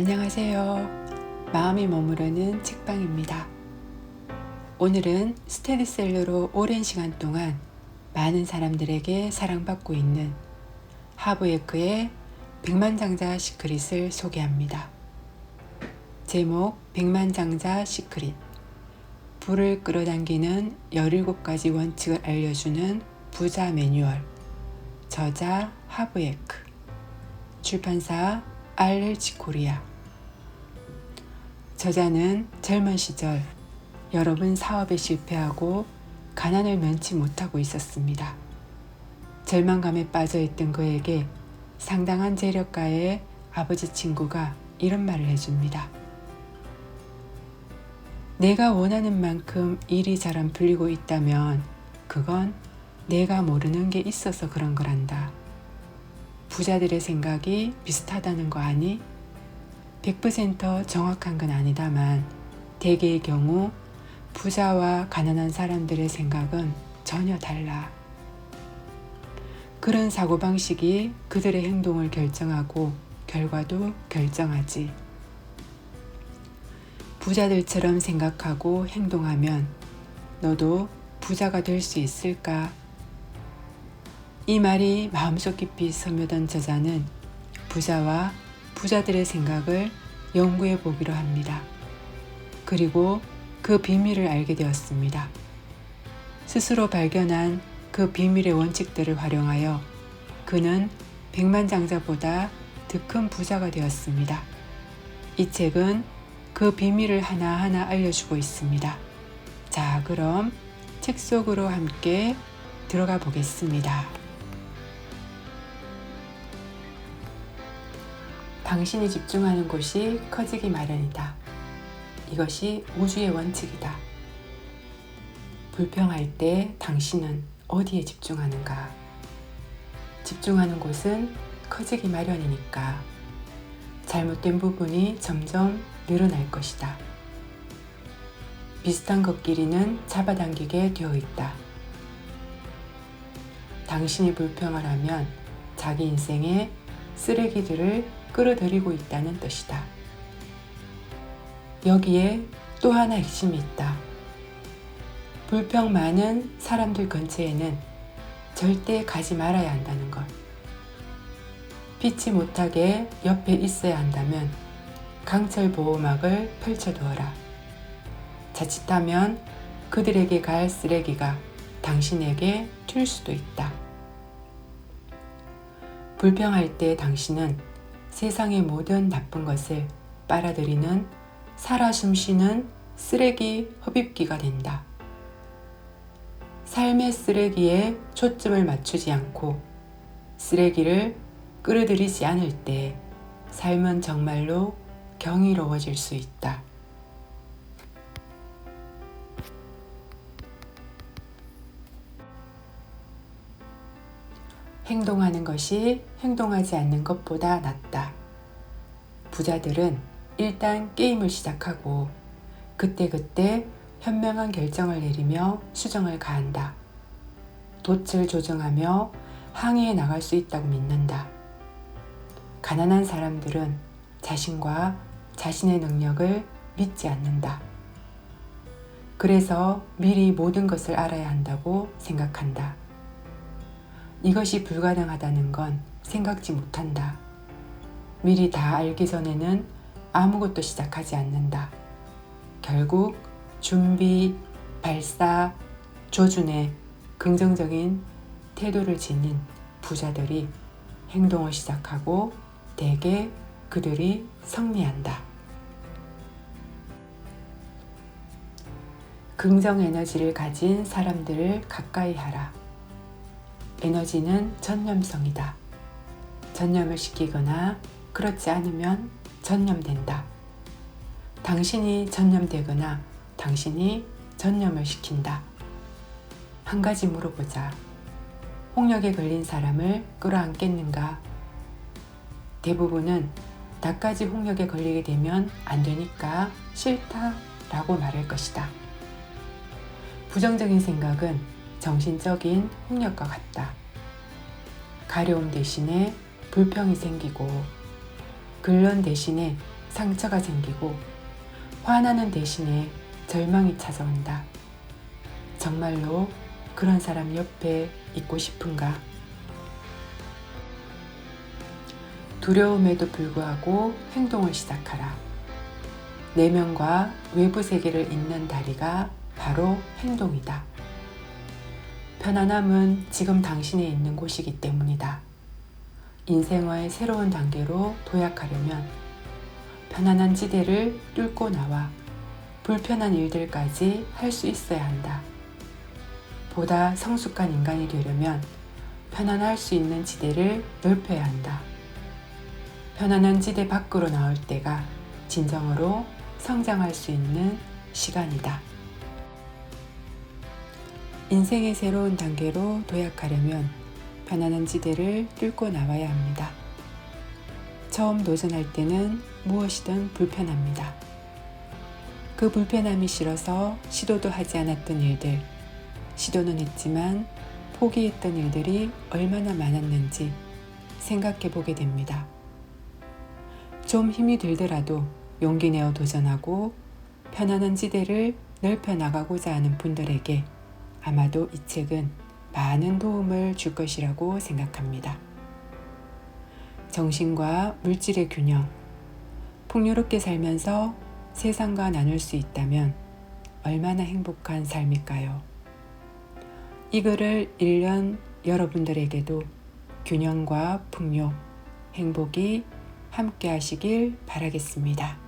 안녕하세요. 마음이 머무르는 책방입니다. 오늘은 스테디셀러로 오랜 시간 동안 많은 사람들에게 사랑받고 있는 하브에크의 백만장자 시크릿을 소개합니다. 제목 백만장자 시크릿 불을 끌어당기는 17가지 원칙을 알려주는 부자 매뉴얼 저자 하브에크 출판사 알렐치 코리아 저자는 젊은 시절 여러 분 사업에 실패하고 가난을 면치 못하고 있었습니다. 절망감에 빠져 있던 그에게 상당한 재력가의 아버지 친구가 이런 말을 해줍니다. 내가 원하는 만큼 일이 잘 안 풀리고 있다면 그건 내가 모르는 게 있어서 그런 거란다. 부자들의 생각이 비슷하다는 거 아니? 100% 정확한 건 아니다만 대개의 경우 부자와 가난한 사람들의 생각은 전혀 달라. 그런 사고방식이 그들의 행동을 결정하고 결과도 결정하지. 부자들처럼 생각하고 행동하면 너도 부자가 될 수 있을까? 이 말이 마음속 깊이 스며든 저자는 부자와 부자들의 생각을 연구해 보기로 합니다. 그리고 그 비밀을 알게 되었습니다. 스스로 발견한 그 비밀의 원칙들을 활용하여 그는 백만장자보다 더 큰 부자가 되었습니다. 이 책은 그 비밀을 하나하나 알려주고 있습니다. 자, 그럼 책 속으로 함께 들어가 보겠습니다. 당신이 집중하는 곳이 커지기 마련이다. 이것이 우주의 원칙이다. 불평할 때 당신은 어디에 집중하는가? 집중하는 곳은 커지기 마련이니까 잘못된 부분이 점점 늘어날 것이다. 비슷한 것끼리는 잡아당기게 되어 있다. 당신이 불평을 하면 자기 인생에 쓰레기들을 끌어들이고 있다는 뜻이다. 여기에 또 하나 핵심이 있다. 불평 많은 사람들 근처에는 절대 가지 말아야 한다는 것. 피치 못하게 옆에 있어야 한다면 강철 보호막을 펼쳐두어라. 자칫하면 그들에게 갈 쓰레기가 당신에게 튈 수도 있다. 불평할 때 당신은 세상의 모든 나쁜 것을 빨아들이는 살아 숨쉬는 쓰레기 흡입기가 된다. 삶의 쓰레기에 초점을 맞추지 않고 쓰레기를 끌어들이지 않을 때 삶은 정말로 경이로워질 수 있다. 행동하는 것이 행동하지 않는 것보다 낫다. 부자들은 일단 게임을 시작하고 그때그때 현명한 결정을 내리며 수정을 가한다. 돛을 조정하며 항해에 나갈 수 있다고 믿는다. 가난한 사람들은 자신과 자신의 능력을 믿지 않는다. 그래서 미리 모든 것을 알아야 한다고 생각한다. 이것이 불가능하다는 건 생각지 못한다. 미리 다 알기 전에는 아무것도 시작하지 않는다. 결국 준비, 발사, 조준에 긍정적인 태도를 지닌 부자들이 행동을 시작하고 대개 그들이 승리한다. 긍정 에너지를 가진 사람들을 가까이 하라. 에너지는 전념성이다. 전념을 시키거나 그렇지 않으면 전념된다. 당신이 전념되거나 당신이 전념을 시킨다. 한 가지 물어보자. 홍역에 걸린 사람을 끌어안겠는가? 대부분은 나까지 홍역에 걸리게 되면 안 되니까 싫다 라고 말할 것이다. 부정적인 생각은 정신적인 홍역과 같다. 가려움 대신에 불평이 생기고 근련 대신에 상처가 생기고 화나는 대신에 절망이 찾아온다. 정말로 그런 사람 옆에 있고 싶은가? 두려움에도 불구하고 행동을 시작하라. 내면과 외부 세계를 잇는 다리가 바로 행동이다. 편안함은 지금 당신이 있는 곳이기 때문이다. 인생의 새로운 단계로 도약하려면 편안한 지대를 뚫고 나와 불편한 일들까지 할 수 있어야 한다. 보다 성숙한 인간이 되려면 편안할 수 있는 지대를 넓혀야 한다. 편안한 지대 밖으로 나올 때가 진정으로 성장할 수 있는 시간이다. 인생의 새로운 단계로 도약하려면 편안한 지대를 뚫고 나와야 합니다. 처음 도전할 때는 무엇이든 불편합니다. 그 불편함이 싫어서 시도도 하지 않았던 일들, 시도는 했지만 포기했던 일들이 얼마나 많았는지 생각해 보게 됩니다. 좀 힘이 들더라도 용기 내어 도전하고 편안한 지대를 넓혀 나가고자 하는 분들에게 아마도 이 책은 많은 도움을 줄 것이라고 생각합니다. 정신과 물질의 균형, 풍요롭게 살면서 세상과 나눌 수 있다면 얼마나 행복한 삶일까요? 이 글을 읽는 여러분들에게도 균형과 풍요, 행복이 함께 하시길 바라겠습니다.